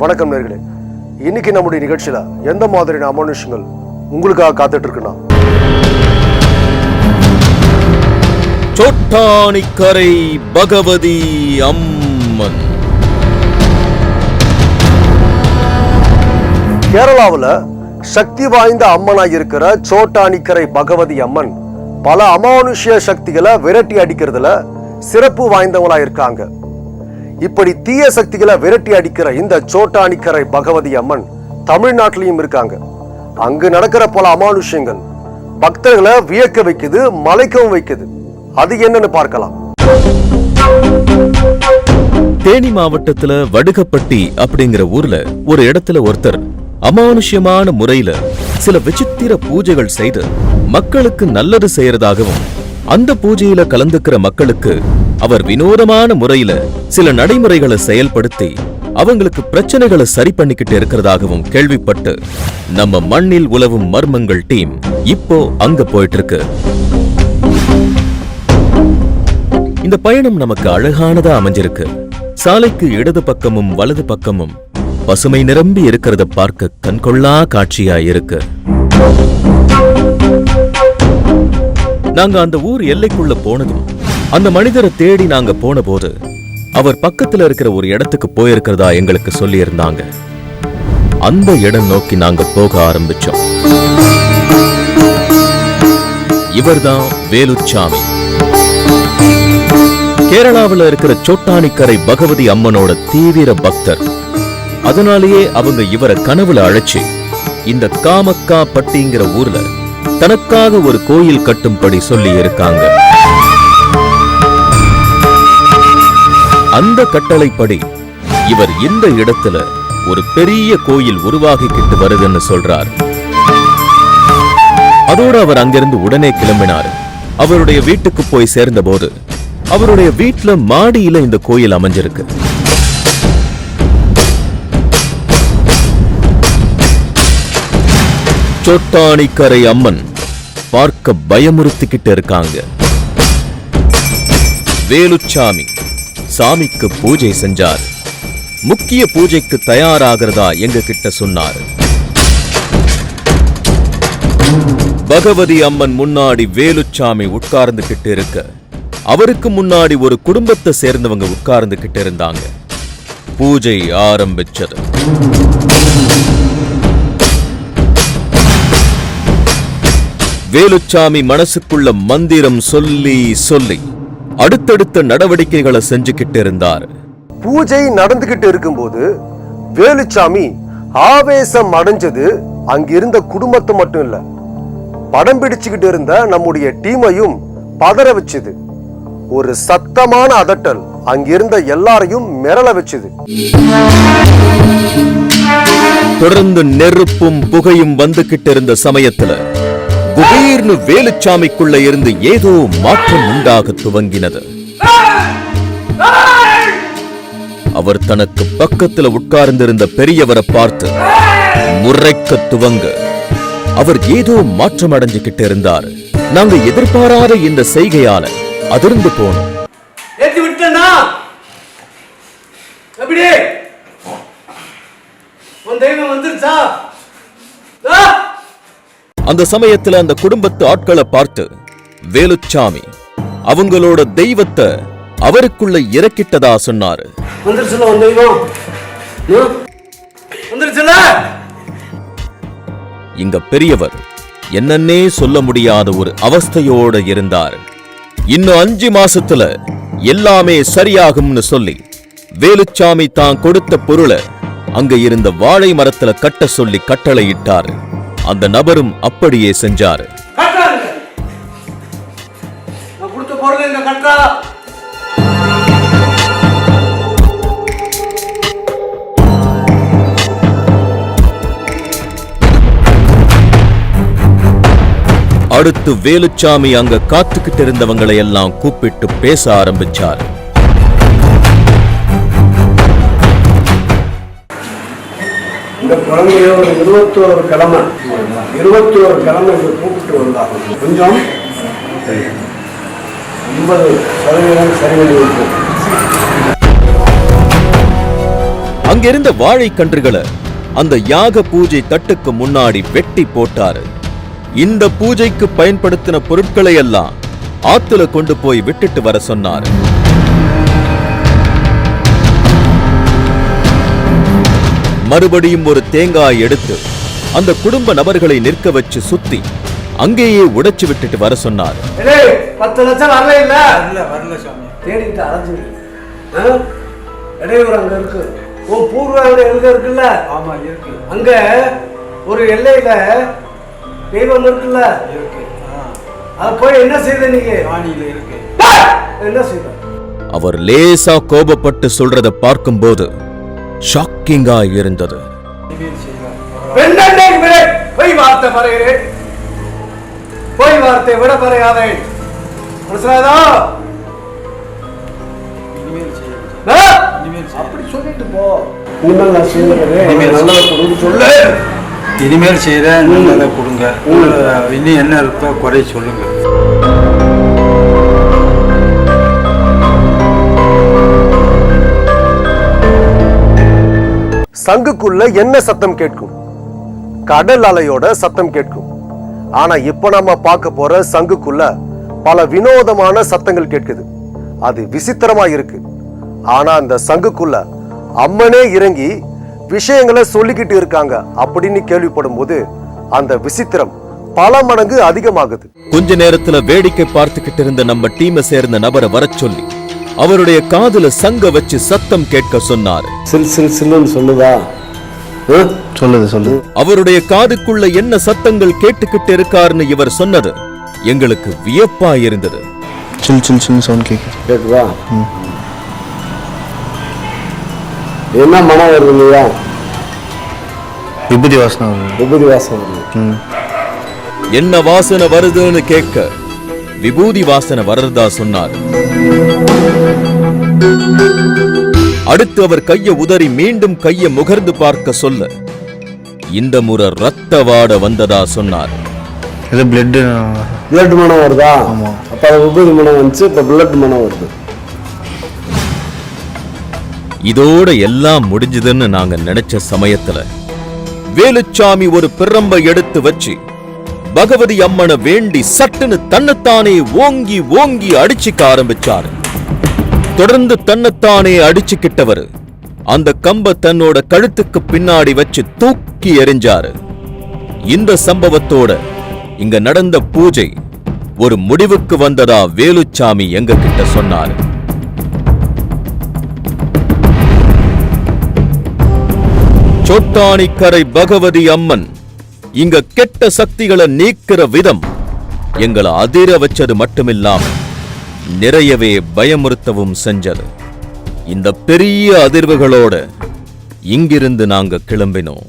வணக்கம் நேர்களே. இன்னைக்கு நம்முடைய நிகழ்ச்சியில எந்த மாதிரியான அமானுஷங்கள் உங்களுக்காக காத்துட்டு இருக்குன்னா சோட்டானிக்கரை பகவதி அம்மன். கேரளாவுல சக்தி வாய்ந்த அம்மனாய் இருக்கிற சோட்டானிக்கரை பகவதி அம்மன் பல அமானுஷ்ய சக்திகளை விரட்டி அடிக்கிறதுல சிறப்பு வாய்ந்தவங்களா இருக்காங்க. இப்படி தீய சக்திகளை விரட்டி அடிக்கிற இந்த சோட்டானிக்கரை பகவதி அம்மன் தமிழ்நாட்டிலையும் இருக்காங்க. அங்கு நடக்கிற பல அமானுஷ்யங்கள் பக்தர்களை வியக்க வைக்குது மலைக்கவும் வைக்குது. அது என்னன்னு பார்க்கலாம். தேனி மாவட்டத்துல வடுகப்பட்டி அப்படிங்கிற ஊர்ல ஒரு இடத்துல ஒருத்தர் அமானுஷ்யமான முறையில சில விசித்திர பூஜைகள் செய்து மக்களுக்கு நல்லது செய்யறதாகவும் அந்த பூஜையில கலந்துக்கிற மக்களுக்கு அவர் வினோதமான முறையில சில நடைமுறைகளை செயல்படுத்தி அவங்களுக்கு பிரச்சனைகளை சரி பண்ணிக்கிட்டு இருக்கிறதாகவும் கேள்விப்பட்டு நம்ம மண்ணில் உலவும் மர்மங்கள் டீம் இப்போ அங்க போயிட்டு இருக்கு இந்த பயணம் நமக்கு அழகானதா அமைஞ்சிருக்கு. சாலைக்கு இடது பக்கமும் வலது பக்கமும் பசுமை நிரம்பி இருக்கிறத பார்க்க கண்கொள்ளா காட்சியா இருக்கு. நாங்க அந்த ஊர் எல்லைக்குள்ள போனதும் அந்த மனிதரை தேடி நாங்க போன போது அவர் பக்கத்துல இருக்கிற ஒரு இடத்துக்கு போயிருக்கிறதா எங்களுக்கு சொல்லி இருந்தாங்க அந்த இடம் நோக்கி நாங்க போக ஆரம்பிச்சோம். இவர்தான் வேலுச்சாமி. கேரளாவில் இருக்கிற சோட்டானிக்கரை பகவதி அம்மனோட தீவிர பக்தர். அதனாலேயே அவங்க இவரை கனவுல அழைச்சு இந்த காமக்கா பட்டிங்கிற ஊர்ல தனக்காக ஒரு கோயில் கட்டும்படி சொல்லி இருக்காங்க அந்த கட்டளைப்படி இவர் இந்த இடத்துல ஒரு பெரிய கோயில் உருவாகிக்கிட்டு வருதுன்னு சொல்றார். அதோடு அவர் அங்கிருந்து உடனே கிளம்பினார். அவருடைய வீட்டுக்கு போய் சேர்ந்தபோது அவருடைய வீட்ல மாடியில இந்த கோயில் அமைஞ்சிருக்கு. சொட்டாணிக்கரை அம்மன் பார்க்க பயமுறுத்திக்கிட்டு இருக்காங்க. வேலுச்சாமி சாமிக்கு பூஜை செஞ்சார். முக்கிய பூஜைக்கு தயாராகிறதா எங்க கிட்ட சொன்னார். பகவதி அம்மன் முன்னாடி வேலுச்சாமி உட்கார்ந்துகிட்டு இருக்க. அவருக்கு முன்னாடி ஒரு குடும்பத்தை சேர்ந்தவங்க உட்கார்ந்துகிட்டு இருந்தாங்க. பூஜை ஆரம்பிச்சது. வேலுச்சாமி மனசுக்குள்ள மந்திரம் சொல்லி சொல்லி. அடுத்தடுத்த நடவடிக்கைகளை செஞ்சுக்கிட்டு இருந்தார் பூஜை நடந்துகிட்டு இருக்கும்போது வேலுச்சாமி ஆவேசம் அடைஞ்சது. அங்கிருந்த குடும்பத்தை மட்டும் இல்ல படம் பிடிச்சுக்கிட்டு இருந்த நம்முடைய டீமையும் பதற வச்சுது. ஒரு சத்தமான அதட்டல் அங்கிருந்த எல்லாரையும் மிரள வச்சுது. தொடர்ந்து நெருப்பும் புகையும் வந்துகிட்டு இருந்த சமயத்துல குபீர்னு வேலுச்சாமிக்குள்ள இருந்து ஏதோ மாற்றம் உண்டாக துவங்கினது. அவர் தனக்கு பக்கத்துல உட்கார்ந்திருந்த பெரியவரை பார்த்து முறைக்க துவங்க. அவர் ஏதோ மாற்றம் அடைஞ்சுகிட்டு இருந்தார். நாங்க எதிர்பாராத இந்த செய்கையால அதிர்ந்து போனோம். ஏத்தி விட்டனா உன் தெய்வம் வந்துருச்சா? அந்த சமயத்துல அந்த குடும்பத்து ஆட்களை பார்த்து வேலுச்சாமி அவங்களோட தெய்வத்தை அவருக்குள்ள இறக்கிட்டதா? சொன்னாரு. இங்க பெரியவர் என்னன்னே சொல்ல முடியாத ஒரு அவஸ்தையோட இருந்தார். இன்னும் அஞ்சு மாசத்துல எல்லாமே சரியாகும்னு சொல்லி வேலுச்சாமி தான் கொடுத்த பொருளை அங்க இருந்த வாழை மரத்துல கட்ட சொல்லி கட்டளையிட்டாரு. அந்த நபரும் அப்படியே செஞ்சாரு. அடுத்து வேலுச்சாமி அங்க காத்துக்கிட்டு இருந்தவங்களை எல்லாம் கூப்பிட்டு பேச ஆரம்பிச்சார். இந்த குழந்தைய ஒரு இருபத்தோரு கிழமை இருபத்தோரு கிழமை இங்க கூப்பிட்டு வந்தாங்க கொஞ்சம் ஐம்பது சதவீதம் சரி அங்கிருந்த வாழைக்கன்றுகளை அந்த யாக பூஜை தட்டுக்கு முன்னாடி வெட்டி போட்டாரு. இந்த பூஜைக்கு பயன்படுத்தின பொருட்களை எல்லாம் ஆத்துல கொண்டு போய் விட்டுட்டு வர சொன்னாரு. மறுபடியும் ஒரு தேங்காய் எடுத்து அந்த குடும்ப நபர்களை நிற்க வச்சு சுத்தி அங்கேயே உடைச்சு விட்டுட்டு வர சொன்னார். பத்து லட்சம் வரல இல்ல? வரல வரல சாமி. தேடிட்டு அலைஞ்சு இடையூறு அங்க இருக்கு. உன் பூர்வாங்க எங்க இருக்குல்ல? ஆமா இருக்கு. அங்க ஒரு எல்லையில தெய்வம் இருக்குல்ல? இருக்கு. அது போய் என்ன செய்த நீங்க? ராணியில இருக்கு. என்ன செய்த? அவர் லேசா கோபப்பட்டு சொல்றத பார்க்கும்போது ஷாக்கிங்கா இருந்தது. இனிமேல் செய்வார் பெண்ணை விட பொய் வார்த்தை பறைகிறேன் பொய் வார்த்தை விட பறையாதே செய்வார். அப்படி சொல்லிட்டு போ. இனிமேல் நான் செய்யறேன் இனிமேல் நல்லதை கொடுன்னு சொல்லு. இனிமேல் செய்கிறேன் நல்லதை கொடுங்க. இன்னும் என்ன இருக்கோ குறை சொல்லுங்க. சங்குக்குள்ள என்ன சத்தம் கேட்கும்? கடல் அலையோட சத்தம் கேட்கும். ஆனா இப்ப நாம பார்க்க போற சங்குக்குள்ள பல வினோதமான சத்தங்கள் கேட்குது. அது விசித்திரமா இருக்கு. ஆனா அந்த சங்குக்குள்ள அம்மனே இறங்கி விஷயங்களை சொல்லிக்கிட்டு இருக்காங்க அப்படின்னு கேள்விப்படும் போது அந்த விசித்திரம் பல மடங்கு அதிகமாகுது. கொஞ்ச நேரத்துல வேடிக்கை பார்த்துக்கிட்டு இருந்த நம்ம டீமை சேர்ந்த நபரை வரச் சொல்லி அவருடைய காதுல சங்க வச்சு சத்தம் கேட்க சொன்னார். சில் சில் சில்லுன்னு சொல்லுதா? சொல்லுது சொல்லுது. அவருடைய காதுக்குள்ள என்ன சத்தங்கள் கேட்டுக்கிட்டு இருக்காருன்னு இவர் சொன்னது எங்களுக்கு வியப்பா இருந்தது. சில் சில் சில் சவுண்ட் கேக்குது. கேக்குதா? என்ன மனம் வருது இல்லையா? விபூதி வாசனை வருது. விபூதி வாசம் வருது. என்ன வாசனை வருதுன்னு கேட்க விபூதி வாசனை வர்றதா சொன்னார். அடுத்து அவர் கைய உதறி மீண்டும் கைய முகர்ந்து பார்க்க சொல்ல இந்த முறை ரத்த வாட வந்ததா சொன்னார். இது பிளட்டு பிளட் மனம் வருதா? ஆமா. அப்ப அது விபூதி மனம் வந்துச்சு இப்ப பிளட் மனம் வருது. இதோட எல்லாம் முடிஞ்சதுன்னு நாங்க நினைச்ச சமயத்துல வேலுச்சாமி ஒரு பிரம்ப எடுத்து வச்சு பகவதி அம்மனை வேண்டி சட்டுன்னு தன்னைத்தானே ஓங்கி ஓங்கி அடிச்சுக்க ஆரம்பிச்சாரு. தொடர்ந்து தன்னைத்தானே அடிச்சுக்கிட்டவர் அந்த கம்ப தன்னோட கழுத்துக்கு பின்னாடி வச்சு தூக்கி எறிஞ்சாரு. இந்த சம்பவத்தோட இங்க நடந்த பூஜை ஒரு முடிவுக்கு வந்ததா வேலுச்சாமி எங்க கிட்ட சொன்னாரு. சோட்டானிக்கரை பகவதி அம்மன் இங்க கெட்ட சக்திகளை நீக்கிற விதம். எங்களை அதிர வச்சது மட்டுமில்லாம நிறையவே பயமுறுத்தவும் செஞ்சது. இந்த பெரிய அதிர்வுகளோட இங்கிருந்து நாங்க கிளம்பினோம்.